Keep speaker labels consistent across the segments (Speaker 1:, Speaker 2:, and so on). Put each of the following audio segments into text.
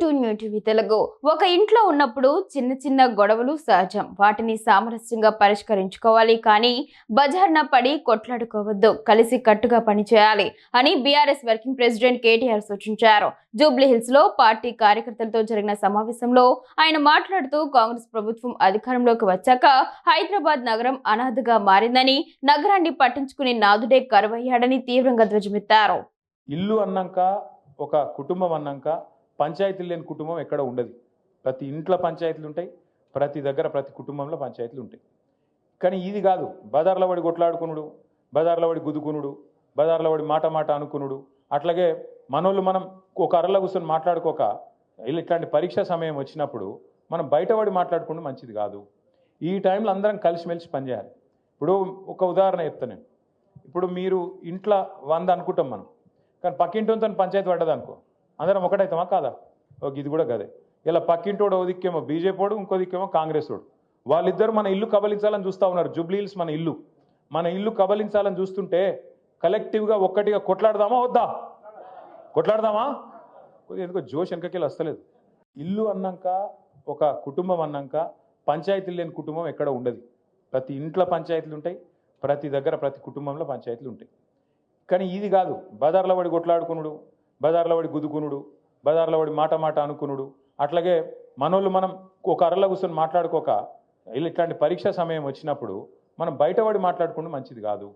Speaker 1: To new TV Telugu. ఒక ఇంట్లో ఉన్నప్పుడు చిన్న చిన్న గొడవలు సహజం. వాటిని సామరస్యంగా పరిష్కరించుకోవాలి కానీ బజార్న పడి కొట్లాడుకోవద్దు. కలిసి కట్టుగా పనిచేయాలి అని బీఆర్ఎస్ వర్కింగ్ ప్రెసిడెంట్ కేటీఆర్ సూచించారు. జూబ్లీ హిల్స్లో పార్టీ కార్యకర్తలతో జరిగిన సమావేశంలో ఆయన మాట్లాడుతూ కాంగ్రెస్ ప్రభుత్వం అధికారంలోకి వచ్చాక హైదరాబాద్ నగరం అనాథగా మారిందని నగరాన్ని పట్టించుకునే నాదుడే కరువయ్యాడని తీవ్రంగా ధ్వజమెత్తారు.
Speaker 2: ఇల్లు అన్నాక ఒక కుటుంబం అన్నాక పంచాయతీలు లేని కుటుంబం ఎక్కడ ఉండదు. ప్రతి ఇంట్లో పంచాయతీలు ఉంటాయి ప్రతి దగ్గర ప్రతి కుటుంబంలో పంచాయతీలు ఉంటాయి. కానీ ఇది కాదు. బజార్లో వాడి కొట్లాడుకునుడు బజార్లో వాడి గుదుకునుడు బజార్లో వాడి మాట మాట అనుకునుడు. అట్లాగే మనోళ్ళు మనం ఒక అరలో కూర్చొని మాట్లాడుకోక ఇలా ఇట్లాంటి పరీక్ష సమయం వచ్చినప్పుడు మనం బయటపడి మాట్లాడుకుంటే మంచిది కాదు. ఈ టైంలో అందరం కలిసిమెలిసి పనిచేయాలి ఇప్పుడు ఒక ఉదాహరణ చెప్తాను నేను. ఇప్పుడు మీరు ఇంట్లో వంద అనుకుంటాం మనం. కానీ పక్కింటితో పంచాయతీ పడ్డదనుకో. అందరం ఒకటైతామా? కాదా? ఒక ఇది కూడా కదే ఇలా పక్కింటోడు ఓ దిక్కేమో బీజేపీడు ఇంకో దిక్కేమో కాంగ్రెస్ వాడు వాళ్ళిద్దరు మన ఇల్లు కబలించాలని చూస్తూ ఉన్నారు. జూబ్లీహిల్స్ మన ఇల్లు. మన ఇల్లు కబలించాలని చూస్తుంటే కలెక్టివ్గా ఒక్కటిగా కొట్లాడదామా వద్దా? కొట్లాడదామా? కొద్దిగా ఎందుకో జోష్ వెనకకి వస్తలేదు. ఇల్లు అన్నాక ఒక కుటుంబం అన్నాక పంచాయతీలు లేని కుటుంబం ఎక్కడ ఉండదు. ప్రతి ఇంట్లో పంచాయతీలు ఉంటాయి ప్రతి దగ్గర ప్రతి కుటుంబంలో పంచాయతీలు ఉంటాయి. కానీ ఇది కాదు. బజార్లో పడి కొట్లాడుకునుడు. బజార్లో పడి గుద్దుకునుడు బజార్లో వాడి మాట మాట అనుకునుడు. అట్లాగే మనోళ్ళు మనం ఒక అరలో కూర్చొని మాట్లాడుకోక ఇట్లాంటి పరీక్ష సమయం వచ్చినప్పుడు మనం బయటపడి మాట్లాడుకుంటే మంచిది కాదు.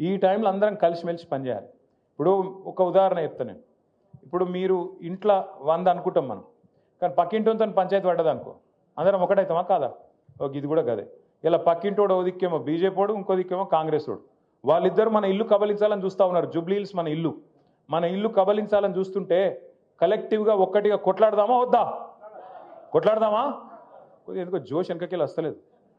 Speaker 2: ఈ టైంలో అందరం కలిసిమెలిసి పనిచేయాలి ఇప్పుడు ఒక ఉదాహరణ చెప్తాను నేను. ఇప్పుడు మీరు ఇంట్లో వంద అనుకుంటాం మనం. కానీ పక్కింటితో పంచాయతీ పడ్డది అనుకో. అందరం ఒకటైతామా? కాదా? ఒక ఇది కూడా కదే ఇలా పక్కింటోడు ఓ దిక్కేమో బీజేపీ వాడు ఇంకో దిక్కేమో కాంగ్రెస్ వాడు. వాళ్ళిద్దరు మన ఇల్లు కబలించాలని చూస్తూ ఉన్నారు. జూబ్లీ హిల్స్ మన ఇల్లు. మన ఇల్లు కబలించాలని చూస్తుంటే కలెక్టివ్గా ఒక్కటిగా కొట్లాడదామా వద్దా? కొట్లాడదామా? ఎందుకో జోష్ వెనకకి వస్తలేదు.